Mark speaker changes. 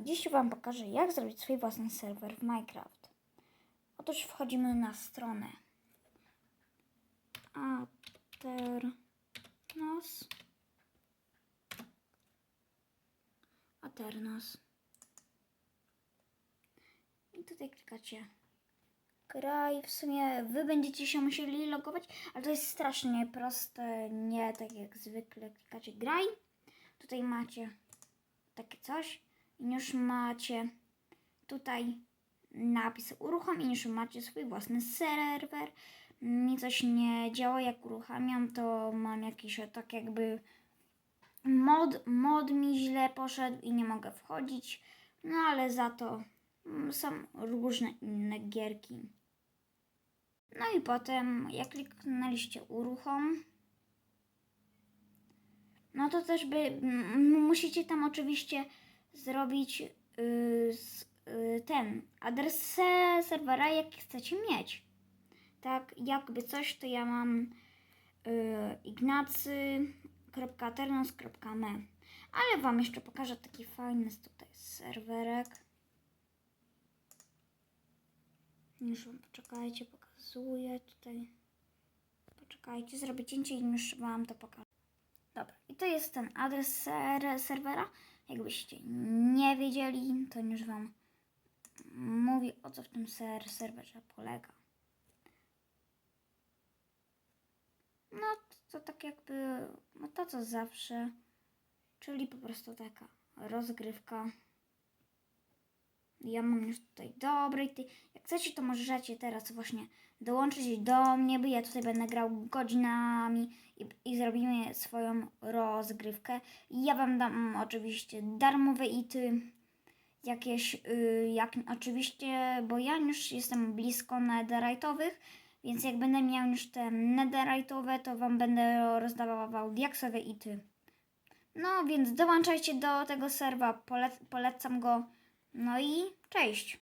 Speaker 1: Dziś Wam pokażę, jak zrobić swój własny serwer w Minecraft. Otóż wchodzimy na stronę Aternos Aternos i tutaj klikacie graj. W sumie Wy będziecie się musieli logować, ale to jest strasznie proste, nie tak jak zwykle klikacie graj. Tutaj macie takie coś już macie tutaj napis uruchom już macie swój własny serwer. Mi coś nie działa jak uruchamiam, to mam jakiś tak jakby mod, mod mi źle poszedł i nie mogę wchodzić, no ale za to są różne inne gierki. No i potem jak kliknęliście uruchom, no to też by musicie tam oczywiście zrobić y, s- y, ten adres se- serwera, jaki chcecie mieć. Tak, jakby coś, to ja mam y, ignacy.ternos.me Ale Wam jeszcze pokażę taki fajny tutaj serwerek. Już Wam poczekajcie, pokazuję tutaj. Poczekajcie, zrobię cięcie i już Wam to pokażę. Dobra, i to jest ten adres ser serwera. Jakbyście nie wiedzieli, to już Wam mówi o co w tym ser serwerze polega. No to tak jakby, no to co zawsze, czyli po prostu taka rozgrywka. Ja mam już tutaj dobry, ty, jak chcecie to możecie teraz właśnie dołączyć do mnie, bo ja tutaj będę grał godzinami i, i zrobimy swoją rozgrywkę. I ja wam dam oczywiście darmowe ity, jakieś, y, jak, oczywiście, bo ja już jestem blisko netherite'owych, więc jak będę miał już te netherite'owe, to wam będę rozdawał diaksowe ity. No więc dołączajcie do tego serwa, pole, polecam go. No i cześć!